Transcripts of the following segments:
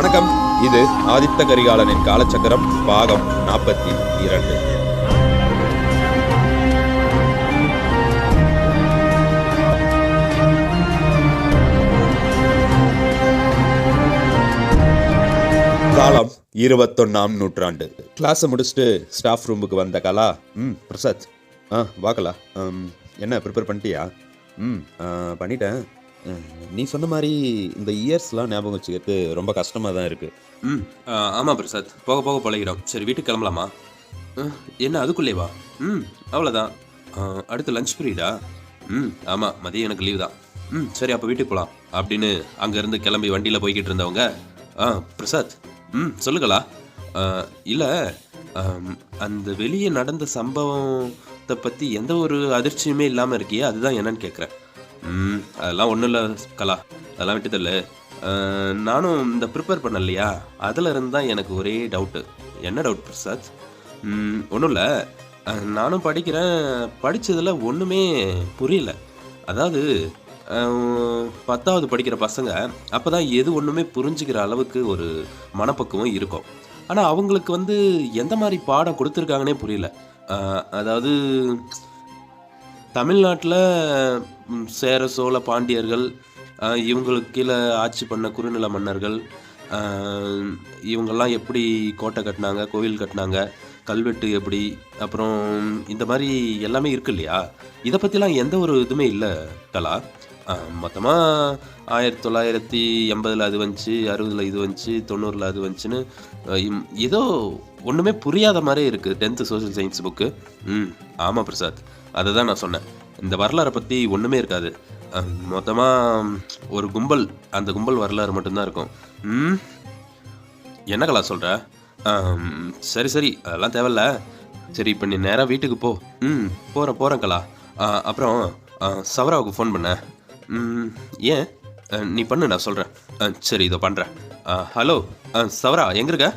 வணக்கம். இது ஆதித்த கரிகாலனின் காலச்சக்கரம் பாகம் நாற்பத்தி இரண்டு. காலம் இருபத்தொன்னாம் நூற்றாண்டு. கிளாஸை முடிச்சுட்டு ஸ்டாஃப் ரூமுக்கு வந்த கலா ம் பிரசாத் ஆ வாக்கலா என்ன ப்ரிப்பேர் பண்ணிட்டியா? ம் பண்ணிட்டேன். நீ சொன்ன மாதிரி இந்த இயர்ஸ்லாம் ஞாபகம் வச்சுக்கிறது ரொம்ப கஷ்டமாக தான் இருக்குது ம். ஆமாம் பிரசாத். போக போக பழகிறோம் சரி வீட்டுக்கு கிளம்பலாமா? என்ன அதுக்குள்ளேவா ம் அவ்வளோதான். அடுத்து லஞ்ச் பீரியடா ம் ஆமாம் மதியம் எனக்கு லீவ் தான். ம் சரி அப்போ வீட்டுக்கு போகலாம் அப்படின்னு அங்கேருந்து கிளம்பி வண்டியில் போய்கிட்டு இருந்தவங்க ஆ பிரசாத் ம் சொல்லுங்களா? இல்லை அந்த வெளியே நடந்த சம்பவத்தை பற்றி எந்த ஒரு அதிர்ச்சியுமே இல்லாமல் இருக்கியே அதுதான் என்னன்னு கேட்குறேன் ம் அதெல்லாம் ஒன்றும் இல்லை கலா. அதெல்லாம் விட்டு தள்ளு நானும் இந்த ப்ரிப்பேர் பண்ண இல்லையா அதில் இருந்து தான் எனக்கு ஒரே டவுட்டு என்ன டவுட் பிரசாத்? ஒன்றும் இல்லை. நானும் படிக்கிறேன். படித்ததில் ஒன்றுமே புரியல. அதாவது பத்தாவது படிக்கிற பசங்க அப்போ தான் எது ஒன்றுமே புரிஞ்சுக்கிற அளவுக்கு ஒரு மனப்பக்குவம் இருக்கும். ஆனால் அவங்களுக்கு வந்து எந்த மாதிரி பாடம் கொடுத்துருக்காங்கன்னே புரியல. அதாவது தமிழ்நாட்டில் சேர சோழ பாண்டியர்கள் இவங்களுக்கு கீழே ஆட்சி பண்ண குறுநில மன்னர்கள் இவங்கெல்லாம் எப்படி கோட்டை கட்டினாங்க கோவில் கட்டினாங்க கல்வெட்டு எப்படி அப்புறம் இந்த மாதிரி எல்லாமே இருக்கு இல்லையா? இதை பற்றிலாம் எந்த ஒரு இதுவுமே இல்லை கலா மொத்தமாக ஆயிரத்தி தொள்ளாயிரத்தி எண்பதில் அது வந்துச்சு அறுபதில் இது வந்துச்சு தொண்ணூறில் அது வந்துச்சுன்னு ஏதோ ஒன்றுமே புரியாத மாதிரி இருக்குது டென்த்து சோஷியல் சயின்ஸ் புக்கு. ம் ஆமாம் பிரசாத். அதை தான் நான் சொன்னேன். இந்த வரலாறை பற்றி ஒன்றுமே இருக்காது. மொத்தமாக ஒரு கும்பல் அந்த கும்பல் வரலாறு மட்டும்தான் இருக்கும். ம்? என்ன கலா சொல்கிற சரி சரி அதெல்லாம் தேவையில்ல. சரி இப்போ நீ நேராக வீட்டுக்கு போ. ம் போகிறேன் போகிறேன் கலா. அப்புறம் சவராவுக்கு ஃபோன் பண்ண. ம், ஏன்? ஆ, நீ பண்ணு நான் சொல்கிறேன் சரி இதோ பண்ணுறேன் ஹலோ ஆ, சவரா எங்கே இருக்க?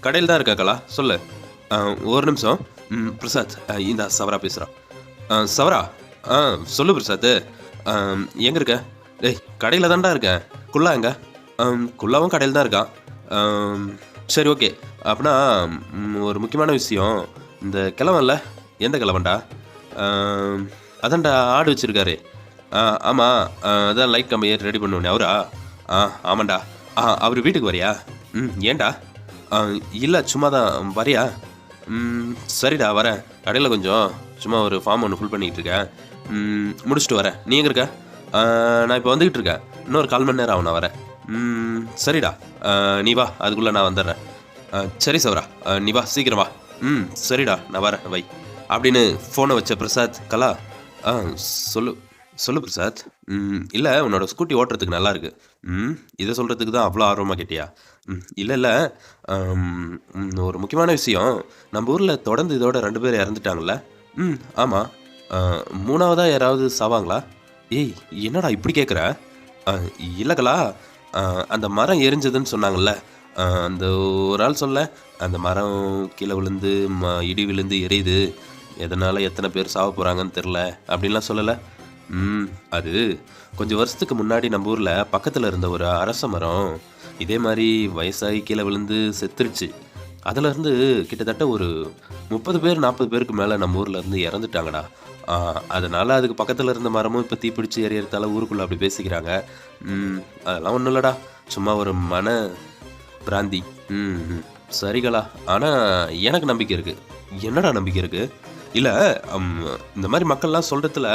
கடையில் தான் இருக்கா கலா சொல்லு. ஆ, ஒரு நிமிஷம். ம், பிரசாத் இந்தா சவரா பேசுகிறான் சவரா? ஆ சொல்லு பிரசாத் எங்கே இருக்க? டேய் கடையில் தான்டா இருக்கேன் குள்ளா எங்க? ஆம், குல்லாவும் கடையில் தான் இருக்கான். சரி ஓகே. அப்படின்னா ஒரு முக்கியமான விஷயம். இந்த கிழவன்ல எந்த கிழவன்டா? அதான்டா ஆடு வச்சுருக்காரு. ஆ ஆமாம் அதான் லைட் கம்பி ரெடி பண்ணுவோனே அவரா? ஆ ஆமாண்டா. ஆ அவர் வீட்டுக்கு வரியா? ம் ஏன்டா? இல்லை சும்மா தான் வரியா? ம் சரிடா வரேன். கடையில் கொஞ்சம் சும்மா ஒரு ஃபார்ம் ஒன்று ஃபுல் பண்ணிகிட்டு இருக்கேன். முடிச்சுட்டு வரேன். நீ எங்கே இருக்க? நான் இப்போ வந்துக்கிட்டு இருக்கேன். இன்னொரு கால் மணி நேரம் ஆகும் நான் வரேன். ம், சரிடா. நீ வா அதுக்குள்ளே நான் வந்துடுறேன். ஆ, சரி சௌரா. நீ வா சீக்கிரம் வா. ம் சரிடா நான் வரேன். வை. அப்படின்னு ஃபோனை வச்ச பிரசாத் கலா. ஆ சொல்லு சொல்லு பிரசாத். ம் இல்லை உன்னோட ஸ்கூட்டி ஓட்டுறதுக்கு நல்லாயிருக்கு ம் இதை சொல்கிறதுக்கு தான் அவ்வளோ ஆர்வமாக கேட்டியா? ம் இல்லை இல்லை. ஒரு முக்கியமான விஷயம். நம்ம ஊரில் தொடர்ந்து இதோட ரெண்டு பேர் இறந்துட்டாங்கல்ல? ம் ஆமாம் மூணாவதாக யாராவது சாவாங்களா? ஏய் என்னடா இப்படி கேட்குற இல்லைங்களா அந்த மரம் எரிஞ்சதுன்னு சொன்னாங்கல்ல. அந்த ஒரு ஆள் சொல்ல அந்த மரம் கீழே விழுந்து ம இடி விழுந்து எரியுது. எதனால் எத்தனை பேர் சாவ போகிறாங்கன்னு தெரில அப்படின்லாம் சொல்லலை. ம் அது கொஞ்சம் வருஷத்துக்கு முன்னாடி நம்ம ஊரில் பக்கத்தில் இருந்த ஒரு அரச மரம். இதே மாதிரி வயசாகி கீழே விழுந்து செத்துருச்சு. அதுலேருந்து கிட்டத்தட்ட ஒரு முப்பது பேர் நாற்பது பேருக்கு மேலே நம்ம ஊரில் இருந்து இறந்துட்டாங்கடா. அதனால் அதுக்கு பக்கத்தில் இருந்த மரமும் இப்போ தீப்பிடிச்சு எறியறதால ஊருக்குள்ளே அப்படி பேசிக்கிறாங்க. ம், அதெல்லாம் ஒன்றும் இல்லைடா. சும்மா ஒரு மன பிராந்தி. ம் ம். சரிகளா. ஆனால் எனக்கு நம்பிக்கை இருக்குது என்னடா நம்பிக்கை இருக்குது இல்லை இந்த மாதிரி மக்கள்லாம் சொல்கிறதுல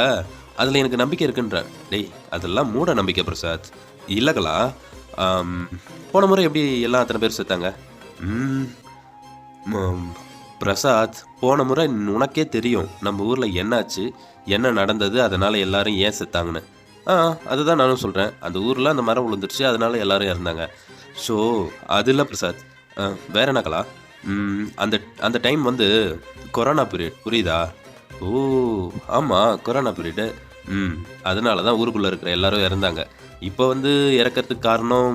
அதில் எனக்கு நம்பிக்கை இருக்குன்ற டேய் அதெல்லாம் மூட நம்பிக்கை பிரசாத். இல்லைகளா போன முறை எப்படி எல்லாம் அத்தனை பேர் செத்தாங்க? ம், பிரசாத் போன முறை உனக்கே தெரியும் நம்ம ஊரில் என்னாச்சு என்ன நடந்தது அதனால் எல்லாரும் ஏன் செத்தாங்கன்னு. ஆ அதுதான் நானும் சொல்கிறேன் அந்த ஊரில் அந்த மரம் விழுந்துருச்சு அதனால் எல்லாரும் இறந்தாங்க. ஸோ அது இல்லை பிரசாத் ஆ, வேற என்னக்கலா அந்த அந்த டைம் வந்து கொரோனா பீரியட் புரியுதா? ஓ ஆமாம் கொரோனா பீரியடு. ம் அதனால தான் ஊருக்குள்ளே இருக்கிற எல்லாரும் இறந்தாங்க. இப்போ வந்து இறக்கறதுக்கு காரணம்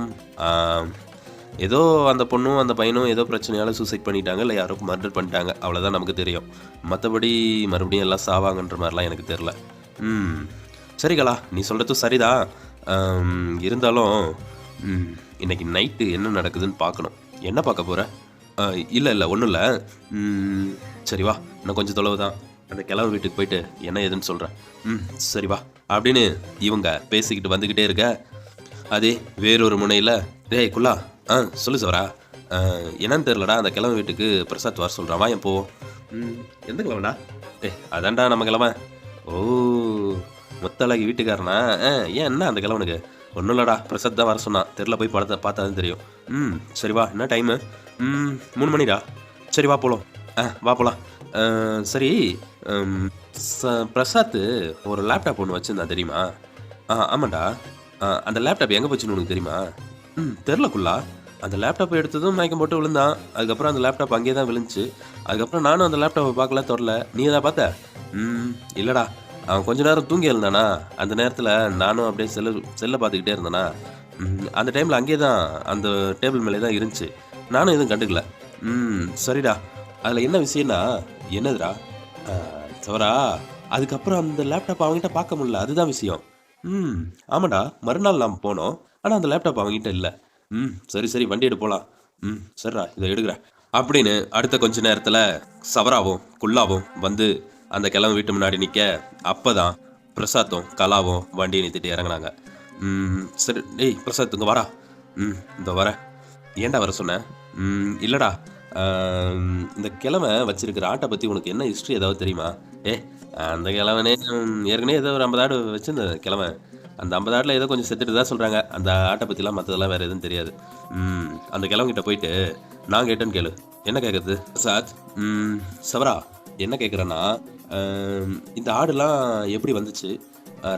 ஏதோ அந்த பொண்ணும் அந்த பையனும் ஏதோ பிரச்சனையால் சூசைட் பண்ணிட்டாங்க இல்லை யாரோ மர்டர் பண்ணிட்டாங்க அவ்வளோதான் நமக்கு தெரியும். மற்றபடி மறுபடியும் எல்லாம் சாவாங்கன்ற மாதிரிலாம் எனக்கு தெரில ம். சரிகளா நீ சொல்கிறது சரிதான் இருந்தாலும் ம் நைட்டு என்ன நடக்குதுன்னு பார்க்கணும். என்ன பார்க்க போகிற இல்லை இல்லை ஒன்றும் இல்லை. சரி வா இன்னும் கொஞ்சம் தொலைவு தான் அந்த கிழமை வீட்டுக்கு போயிட்டு என்ன ஏதுன்னு சொல்கிறேன் ம் சரி வா அப்படின்னு இவங்க பேசிக்கிட்டு வந்துக்கிட்டே இருக்க. அதே வேறொரு முனையில் டேய் குல்லா ஆ சொல்லு சவரா. என்னன்னு தெரிலடா அந்த கிழமை வீட்டுக்கு பிரசாத் வர சொல்கிறான் வா என் போவோம் ம் எந்த கிழமைடா டேய் அதான்டா நம்ம கிழமை ஓ முத்தழகி வீட்டுக்காரனா? ஆ ஏன் என்ன அந்த கிழவனுக்கு? ஒன்றும் இல்லடா பிரசாத் தான் வர சொன்னான். தெரில போய் படத்தை பார்த்தா தான் தெரியும். ம் சரி வா என்ன டைமு ம் மூணு மணிடா. சரி வா போகலாம் ஆ வா போகலாம் சரி ச- பிரசாத் ஒரு லேப்டாப் ஒன்று வச்சுருந்தான் தெரியுமா? ஆ ஆமாண்டா. ஆ, அந்த லேப்டாப் எங்கே போச்சுன்னு உனக்கு தெரியுமா? ம் தெரிலக்குள்ளா அந்த லேப்டாப் எடுத்ததும் மயக்கம் போட்டு விழுந்தான். அதுக்கப்புறம் அந்த லேப்டாப் அங்கேயே தான் விழுந்துச்சு. அதுக்கப்புறம் நானும் அந்த லேப்டாப்பை பார்க்கல தொடல நீ எதா பார்த்த? ம் இல்லைடா. அவன் கொஞ்ச நேரம் தூங்கி இருந்தானா அந்த நேரத்தில் நானும் அப்படியே செல்லு செல்லை பார்த்துக்கிட்டே இருந்தேனா? ம், அந்த டைமில் அங்கேயே தான் அந்த டேபிள் மேலே தான் இருந்துச்சு. நானும் எதுவும் கண்டுக்கல. ம் சரிடா. அதில் என்ன விஷயம்னா என்னதுடா? சவரா அதுக்கப்புறம் அந்த லேப்டாப் அவங்ககிட்ட பார்க்க முடியல. அதுதான் விஷயம். ம் ஆமாடா. மறுநாள் நாம் போனோம். ஆனால் அந்த லேப்டாப் அவங்ககிட்ட இல்லை. ம் சரி சரி வண்டி எடு போகலாம் ம் சரிடா இதை எடுக்கிறேன் அப்படின்னு அடுத்த கொஞ்ச நேரத்தில் சவராவும் குல்லாவும் வந்து அந்த கிழமை வீட்டு முன்னாடி நிற்க அப்போ தான் பிரசாத்தும் கலாவும் வண்டியை நிறுத்திட்டு இறங்குனாங்க. ம் சரி டேய் பிரசாத் இங்கே வரா ம் இந்த வரேன் ஏன்டா வர சொன்னேன் ம் இல்லைடா. இந்த கிழமை வச்சிருக்கிற ஆட்டை பற்றி உனக்கு என்ன ஹிஸ்ட்ரி ஏதாவது தெரியுமா? ஏ அந்த கிழவனே ஏற்கனவே ஏதோ ஒரு ஐம்பது ஆடு வச்சிருந்த கிழமை அந்த ஐம்பது ஆட்டில் ஏதோ கொஞ்சம் செத்துட்டு தான் சொல்கிறாங்க அந்த ஆட்டை பற்றிலாம் மற்றதெல்லாம் வேறு எதுவும் தெரியாது. ம் அந்த கிழவங்கிட்ட போயிட்டு நான் கேட்டேன்னு கேளு. என்ன கேட்குறது சாத் ம் சவரா என்ன கேட்குறேன்னா இந்த ஆடுலாம் எப்படி வந்துச்சு?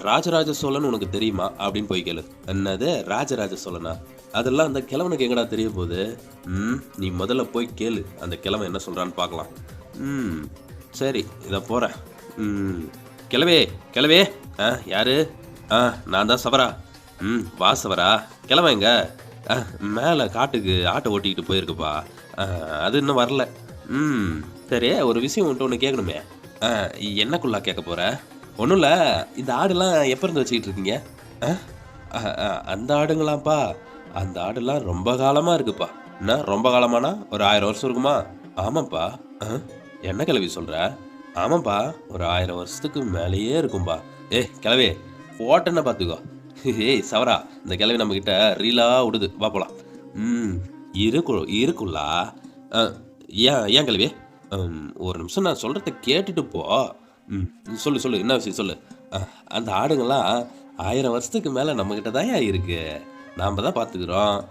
ராஜராஜ சோழன் உனக்கு தெரியுமா? அப்படின்னு போய் கேளு. என்னது? ராஜராஜ சோழனா? அதெல்லாம் அந்த கிழவனுக்கு எங்கடா தெரிய போகுது? ம் நீ முதல்ல போய் கேளு. அந்த கிழவன் என்ன சொல்கிறான்னு பார்க்கலாம். ம் சரி இதை போகிறேன் ம் கிழவே கிழவே ஆ யாரு? ஆ நான் தான் சவரா. ம் வா சவரா. கிளம்பங்க. ஆ மேலே காட்டுக்கு ஆட்டை ஓட்டிக்கிட்டு போயிருக்குப்பா. ஆ, அது இன்னும் வரல. ம் சரி ஒரு விஷயம் உன்ட்டு ஒன்று கேட்கணுமே ஆ என்னக்குள்ளா கேட்க போகிற ஒன்றும் இல்லை இந்த ஆடுலாம் எப்போ இருந்து வச்சுக்கிட்டு இருக்கீங்க? ஆ? ஆ, அந்த ஆடுங்களாம்ப்பா. அந்த ஆடுலாம் ரொம்ப காலமாக இருக்குப்பா. என்ன ரொம்ப காலமானா? ஒரு ஆயிரம் வருஷம் இருக்குமா? ஆமாப்பா. ஆ? என்ன கிளவி சொல்கிற ஆமாப்பா. ஒரு ஆயிரம் வருஷத்துக்கு மேலேயே இருக்கும்பா. ஏ கிளவி ஓட்டனை பார்த்துக்கோ. ஏய் சவரா இந்த கிழவி நம்மக்கிட்ட ரீலாக விடுது வா போகலாம் ம் இருக்கு இருக்குல்லா. ஆ, ஏன் ஏன் கிளவி? ஒரு நிமிஷம் நான் சொல்கிறத கேட்டுட்டு போ. ம் சொல்லு சொல்லு என்ன விஷயம் சொல்லு? அந்த ஆடுங்கள்லாம் ஆயிரம் வருஷத்துக்கு மேலே நம்மக்கிட்ட தான் இருக்கு. நாம் தான் பார்த்துக்குறோம்.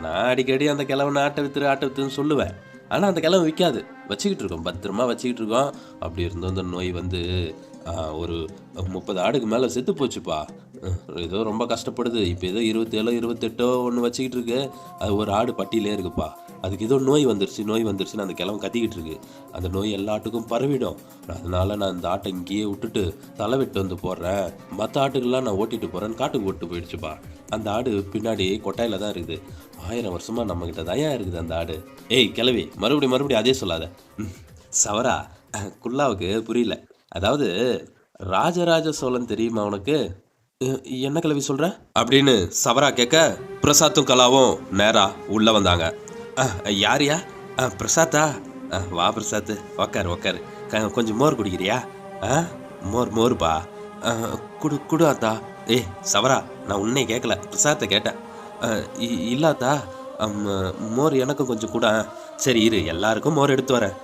நான் அடிக்கடி அந்த கிழவனை ஆட்டை வித்துரு ஆட்டை வித்துன்னு சொல்லுவேன். ஆனால் அந்த கிழவன் விற்காது. வச்சுக்கிட்டு இருக்கோம். பத்திரமா வச்சுக்கிட்டு இருக்கோம். அப்படி இருந்தோம் அந்த நோய் வந்து ஒரு முப்பது ஆடுக்கு மேலே செத்து போச்சுப்பா. ஏதோ ரொம்ப கஷ்டப்படுது. இப்போ ஏதோ இருபத்தேழோ இருபத்தெட்டோ ஒன்று வச்சுக்கிட்டு இருக்கு. அது ஒரு ஆடு பட்டியிலே இருக்குப்பா. அதுக்கு ஏதோ நோய் வந்துருச்சு நோய் வந்துருச்சுன்னு அந்த கிழவன் கத்திக்கிட்டு இருக்கு. அந்த நோய் எல்லா ஆட்டுக்கும் பரவிடும். அதனால நான் இந்த ஆட்டை இங்கேயே விட்டுட்டு தலை வெட்டு வந்து போடுறேன். மற்ற ஆட்டுக்கெல்லாம் நான் ஓட்டிட்டு போகிறேன்னு காட்டுக்கு ஓட்டு போயிடுச்சுப்பா. அந்த ஆடு பின்னாடி கொட்டாயில் தான் இருக்குது. ஆயிரம் வருஷமாக நம்மக்கிட்ட தயா இருக்குது அந்த ஆடு. ஏய் கிளவி மறுபடியும் மறுபடியும் அதே சொல்லாத. ம், சவரா குல்லாவுக்கு புரியல. அதாவது ராஜராஜ சோழன் தெரியுமா உனக்கு? என்ன கிளவி சொல்ற? அப்படின்னு சவரா கேட்க பிரசாத்தும் கலாவும் நேரா உள்ள வந்தாங்க. யாரியா பிரசாத்தா? வா பிரசாத் உக்காரு உக்காரு. க- கொஞ்சம் மோர் குடிக்கிறியா? ஆ மோர் மோர்பா குடு குடு ஆத்தா. ஏய் சவரா நான் உன்னை கேட்கல பிரசாத்தை கேட்டேன் இ- இல்லாத்தா மோர் எனக்கும் கொஞ்சம் கூட. சரி இரு எல்லாருக்கும் மோர் எடுத்து வரேன்.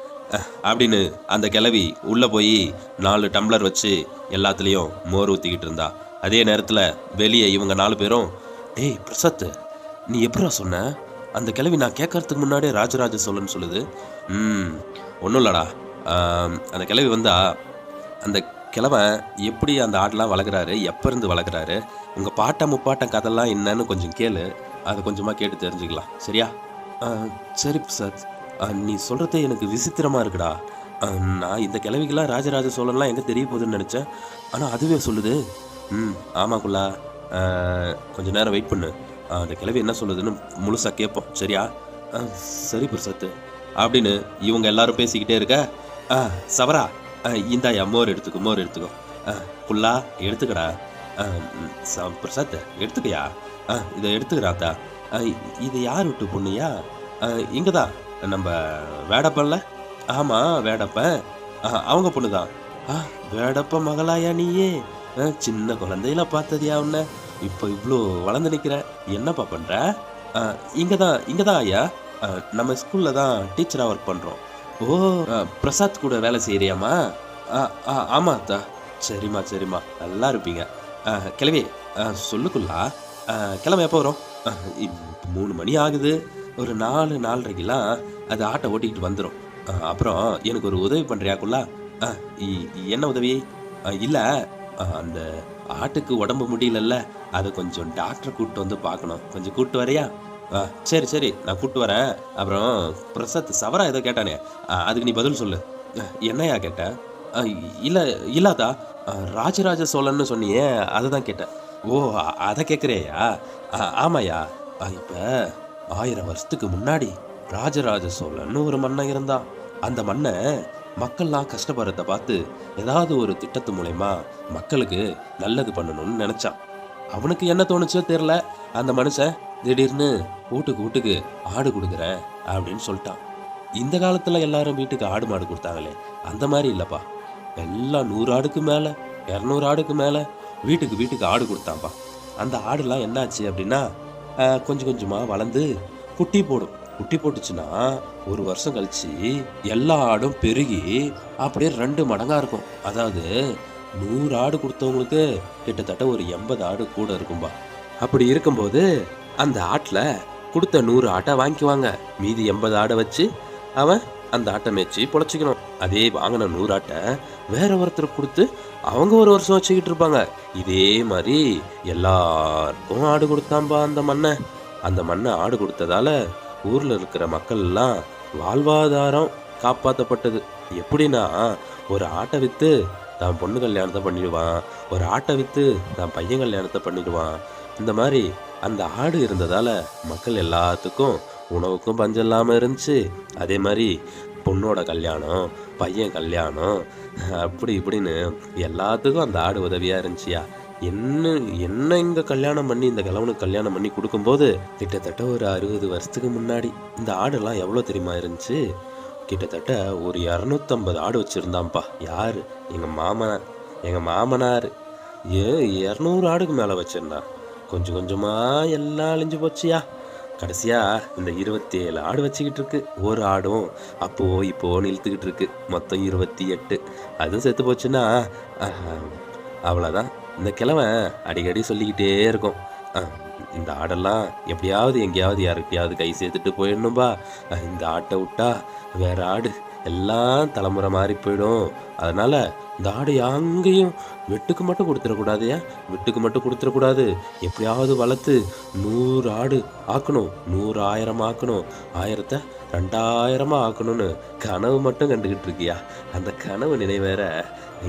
அப்படின்னு அந்த கிளவி உள்ளே போய் நாலு டம்ளர் வச்சு எல்லாத்துலேயும் மோர் ஊற்றிக்கிட்டு இருந்தா. அதே நேரத்தில் வெளியே இவங்க நாலு பேரும் டேய் பிரசாத் நீ எப்படா சொன்ன? அந்த கிளவி நான் கேட்கறதுக்கு முன்னாடியே ராஜராஜ சோழன் சொல்லுது. ம் ஒன்றும் இல்லடா. அந்த கிளவி வந்தால் அந்த கிழவன் எப்படி அந்த ஆடெலாம் வளர்க்குறாரு எப்போ இருந்து வளர்க்குறாரு உங்கள் பாட்டம் முப்பாட்டம் கதைலாம் என்னன்னு கொஞ்சம் கேளு. அதை கொஞ்சமாக கேட்டு தெரிஞ்சுக்கலாம். சரியா? ஆ, சரி பிரசாத். நீ சொல்கிறதே எனக்கு விசித்திரமாக இருக்குடா. நான் இந்த கிழவிக்கெல்லாம் ராஜராஜ சோழன்லாம் எங்கே தெரிய போகுதுன்னு நினச்சேன். ஆனால் அதுவே சொல்லுது. ம் ஆமாக்குள்ளா குல்லா. கொஞ்சம் நேரம் வெயிட் பண்ணு. ஆ, அந்த கிழவி என்ன சொல்லுதுன்னு முழுசாக கேட்போம். சரியா? ஆ, சரி பிரசாத் அப்படின்னு இவங்க எல்லாரும் பேசிக்கிட்டே இருக்க. ஆ சவரா. ஆ, இந்தாயா மோர் எடுத்துக்கோ மோர் எடுத்துக்கோ. ஆ, புல்லா எடுத்துக்கடா. ஆ, ம், ச- பிரசாத் எடுத்துக்கயா? ஆ இதை எடுத்துக்கிறாத்தா இது யார் விட்டு பொண்ணுயா இங்கே தான் நம்ம வேடப்பன்ல ஆமாம் வேடப்பன் அவங்க பொண்ணு தான் ஆ வேடப்ப மகளாயா நீயே? சின்ன குழந்தையில பார்த்ததியா உன்ன? இப்போ இவ்வளோ வளர்ந்து நிற்கிற என்னப்பா பண்ணுற இங்கே தான் இங்கே தான் ஐயா நம்ம ஸ்கூலில் தான் டீச்சராக ஒர்க் பண்ணுறோம் ஓ பிரசாத் கூட வேலை செய்கிறியாம்மா ஆமாம் தா சரிம்மா சரிம்மா. நல்லா இருப்பீங்க. கிளவி சொல்லுக்குள்ளா. கிளம்ப எப்போ வரும்? மூணு மணி ஆகுது. ஒரு நாலு நாலரைக்கெல்லாம் அது ஆட்டை ஓட்டிக்கிட்டு வந்துடும் அப்புறம் எனக்கு ஒரு உதவி பண்ணுறியாக்குள்ளா ஆ இ- என்ன உதவி? இல்லை அந்த ஆட்டுக்கு உடம்பு முடியலல்ல அதை கொஞ்சம் டாக்டரை கூப்பிட்டு வந்து பார்க்கணும். கொஞ்சம் கூப்பிட்டு வரையா? ஆ சரி சரி நான் கூப்பிட்டு வரேன். அப்புறம் பிரசாத் சவரா ஏதோ கேட்டானே. ஆ, அதுக்கு நீ பதில் சொல்லு. என்னையா கேட்ட? ஆ, இல்லாதா? ராஜராஜ சோழன்னு சொன்னியே அதை தான் கேட்டேன். ஓ அதை கேட்குறியா ஆமாயா இப்போ ஆயிரம் வருஷத்துக்கு முன்னாடி ராஜராஜ சோழன்னு ஒரு மன்னன் இருந்தான். அந்த மன்னன் மக்கள்லாம் கஷ்டப்படுறத பார்த்து ஏதாவது ஒரு திட்டத்து மூலயமா மக்களுக்கு நல்லது பண்ணணும்னு நினச்சான். அவனுக்கு என்ன தோணுச்சோ தெரில அந்த மனுஷன் திடீர்னு வீட்டுக்கு வீட்டுக்கு ஆடு கொடுக்குறேன் அப்படின்னு சொல்லிட்டான். இந்த காலத்தில் எல்லாரும் வீட்டுக்கு ஆடு மாடு கொடுத்தாங்களே அந்த மாதிரி இல்லைப்பா. எல்லாம் நூறு ஆடுக்கு மேலே இரநூறு ஆடுக்கு மேலே வீட்டுக்கு வீட்டுக்கு ஆடு கொடுத்தான்ப்பா. அந்த ஆடுலாம் என்னாச்சு அப்படின்னா கொஞ்சம் கொஞ்சமாக வளர்ந்து குட்டி போடும். குட்டி போட்டுச்சுன்னா ஒரு வருஷம் கழிச்சு எல்லா ஆடும் பெருகி அப்படியே ரெண்டு மடங்காக இருக்கும். அதாவது நூறு ஆடு கொடுத்தவங்களுக்கு கிட்டத்தட்ட ஒரு எண்பது ஆடு கூட இருக்கும்பா. அப்படி இருக்கும்போது அந்த ஆட்டில் கொடுத்த நூறு ஆட்டை வாங்கிக்குவாங்க. மீதி எண்பது ஆடை வச்சு அவன் அந்த ஆட்டை மேய்ச்சி பொழைச்சிக்கணும். அதே வாங்கின நூறு ஆட்டை வேற ஒருத்தருக்கு கொடுத்து அவங்க ஒரு வருஷம் வச்சுக்கிட்டு இருப்பாங்க. இதே மாதிரி எல்லாருக்கும் ஆடு கொடுத்தாம்பா அந்த மண்ணை. அந்த மண்ணை ஆடு கொடுத்ததால ஊரில் இருக்கிற மக்கள் எல்லாம் வாழ்வாதாரம் காப்பாற்றப்பட்டது எப்படின்னா ஒரு ஆட்டை விற்று தான் பொண்ணு கல்யாணத்தை பண்ணிடுவான். ஒரு ஆட்டை விற்று தான் பையன் கல்யாணத்தை பண்ணிடுவான். இந்த மாதிரி அந்த ஆடு இருந்ததால் மக்கள் எல்லாத்துக்கும் உணவுக்கும் பஞ்சம் இல்லாமல் இருந்துச்சு. அதே மாதிரி பொண்ணோட கல்யாணம் பையன் கல்யாணம் அப்படி இப்படின்னு எல்லாத்துக்கும் அந்த ஆடு உதவியாக இருந்துச்சியா? என்ன என்ன இங்கே கல்யாணம் பண்ணி இந்த கிழவனுக்கு கல்யாணம் பண்ணி கொடுக்கும்போது கிட்டத்தட்ட ஒரு அறுபது வருஷத்துக்கு முன்னாடி இந்த ஆடெல்லாம் எவ்வளோ தெரியுமா இருந்துச்சு? கிட்டத்தட்ட ஒரு இரநூத்தம்பது ஆடு வச்சுருந்தான்ப்பா. யார்? எங்கள் மாமனார். எங்கள் மாமனார். ஏ இரநூறு ஆடுக்கு மேலே வச்சுருந்தான். கொஞ்சம் கொஞ்சமாக எல்லாம் அழிஞ்சு போச்சியா? கடைசியாக இந்த இருபத்தி ஏழு ஆடு வச்சுக்கிட்டு இருக்கு. ஒரு ஆடும் அப்போ இப்போன்னு இழுத்துக்கிட்டு இருக்கு. மொத்தம் இருபத்தி எட்டு. அதுவும் செத்து போச்சுன்னா அவ்வளோதான் இந்த கிழவன் அடிக்கடி சொல்லிக்கிட்டே இருக்கும். இந்த ஆடெல்லாம் எப்படியாவது எங்கேயாவது யாருக்கிட்டையாவது கை சேர்த்துட்டு போயிடணும்பா. இந்த ஆட்டை விட்டா வேற ஆடு எல்லாம் தலைமுறை மாறி போயிடும். அதனால் இந்த ஆடு அங்கேயும் வெட்டுக்கு மட்டும் கொடுத்துடக்கூடாதுயா வெட்டுக்கு மட்டும் கொடுத்துடக்கூடாது. எப்படியாவது வளர்த்து நூறு ஆடு ஆக்கணும். நூறு ஆயிரம் ஆக்கணும். ஆயிரத்தை ரெண்டாயிரமாக ஆக்கணும்னு கனவு மட்டும் கண்டுக்கிட்டு இருக்கியா? அந்த கனவு நினைவேற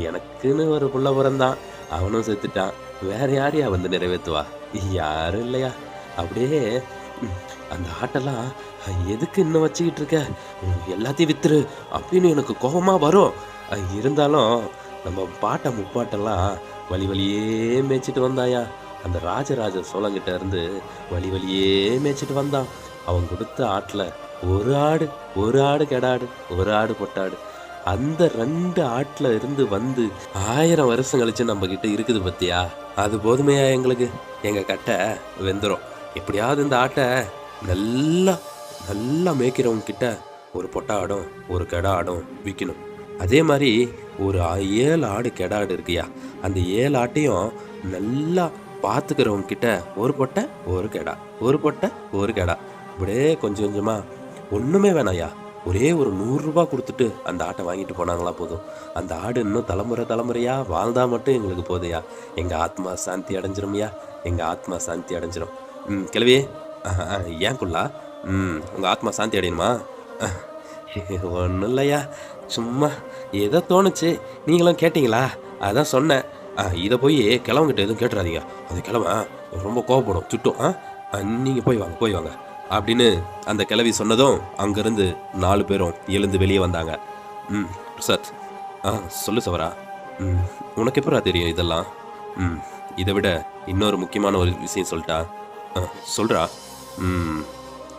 எனக்குன்னு ஒரு புள்ள பிறந்தான் அவனும் செத்துட்டான். வேற யாரையா வந்து நிறைவேற்றுவா யாரும் இல்லையா? அப்படியே அந்த ஆட்டெல்லாம் எதுக்கு இன்னும் வச்சுக்கிட்டு இருக்க? எல்லாத்தையும் வித்துரு அப்படின்னு எனக்கு கோபமாக வரும். இருந்தாலும் நம்ம பாட்டை முப்பாட்டெல்லாம் வழி வழியே மேய்ச்சிட்டு வந்தாயா? அந்த ராஜராஜ சோழங்கிட்ட இருந்து வழி வழியே மேய்ச்சிட்டு வந்தான். அவன் கொடுத்த ஆட்டில் ஒரு ஆடு ஒரு ஆடு கெடாடு ஒரு ஆடு பொட்டாடு. அந்த ரெண்டு ஆட்டில் இருந்து வந்து ஆயிரம் வருஷம் கழிச்சு நம்ம கிட்ட இருக்குது பத்தியா? அது போதுமையா எங்களுக்கு? எங்கள் கட்டை வெந்துடும் எப்படியாவது இந்த ஆட்டை நல்லா நல்லா மேய்க்கிறவங்கக்கிட்ட ஒரு பொட்டை ஆடும் ஒரு கெடா ஆடும் விற்கணும் அதே மாதிரி ஒரு ஏழு ஆடு கெடா ஆடு இருக்குயா அந்த ஏழு ஆட்டையும் நல்லா பார்த்துக்கிறவங்க கிட்ட ஒரு பொட்டை ஒரு கெடா ஒரு பொட்டை ஒரு கெடா. இப்படியே கொஞ்சம் கொஞ்சமாக ஒன்றுமே வேணாயா ஒரே ஒரு நூறுரூபா கொடுத்துட்டு அந்த ஆட்டை வாங்கிட்டு போனாங்களா போதும். அந்த ஆடு இன்னும் தலைமுறை தலைமுறையா வாழ்ந்தால் மட்டும் எங்களுக்கு போதையா எங்கள் ஆத்மா சாந்தி அடைஞ்சிரும்யா. எங்கள் ஆத்மா சாந்தி அடைஞ்சிரும். ம் கிளவி ஏன் குள்ளா ம் உங்கள் ஆத்மா சாந்தி அடையணுமா? ஒன்றும் இல்லையா. சும்மா ஏதோ தோணுச்சு. நீங்களும் கேட்டிங்களா? அதான் சொன்னேன். ஆ, இதை போய் கிழவங்கிட்ட எதுவும் கேட்டுறாதீங்க. அந்த கிழவன் ரொம்ப கோவப்படும். சுட்டும் ஆ நீங்கள் போய் வாங்க போய் வாங்க. அப்படின்னு அந்த கிழவி சொன்னதும் அங்கேருந்து நாலு பேரும் எழுந்து வெளியே வந்தாங்க. ம் பிரசாத் ஆ சொல்லு சவரா. ம் உனக்கு எப்படா தெரியும் இதெல்லாம்? ம் இதை விட இன்னொரு முக்கியமான ஒரு விஷயம் சொல்லிட்டா ஆ சொல்கிறா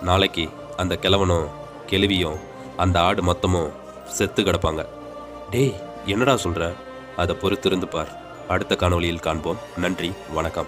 நாளைக்கு அந்த கிழவனும் கெழுவியும் அந்த ஆடு மொத்தமும் செத்து கிடப்பாங்க. டேய் என்னடா சொல்கிற அதை பொறுத்திருந்து பார். அடுத்த காணொளியில் காண்போம். நன்றி வணக்கம்.